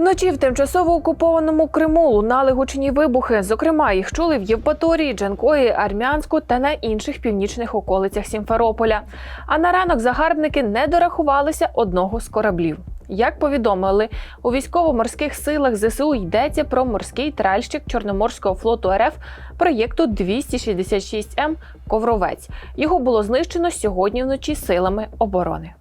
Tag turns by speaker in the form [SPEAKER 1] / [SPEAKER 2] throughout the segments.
[SPEAKER 1] Вночі в тимчасово окупованому Криму лунали гучні вибухи. Зокрема, їх чули в Євпаторії, Джанкої, Армянську та на інших північних околицях Сімферополя. А на ранок загарбники не дорахувалися одного з кораблів. Як повідомили у військово-морських силах ЗСУ йдеться про морський тральщик Чорноморського флоту РФ проєкту 266М Ковровець. Його було знищено сьогодні вночі силами оборони.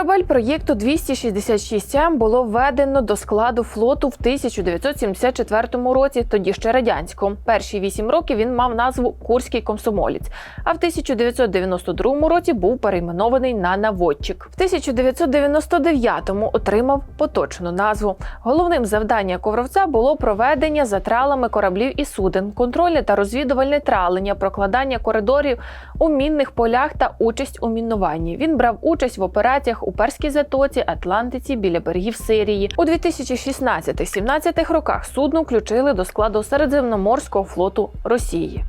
[SPEAKER 1] Корабель проєкту 266М було введено до складу флоту в 1974 році, тоді ще радянського. Перші вісім років він мав назву Курський комсомолець, а в 1992 році був перейменований на наводчик. В 1999-му отримав поточну назву. Головним завданням ковровця було проведення за тралами кораблів і суден, контрольне та розвідувальне тралення, прокладання коридорів у мінних полях та участь у мінуванні. Він брав участь в операціях у Перській затоці, Атлантиці біля берегів Сирії. У 2016-17 роках судно включили до складу Середземноморського флоту Росії.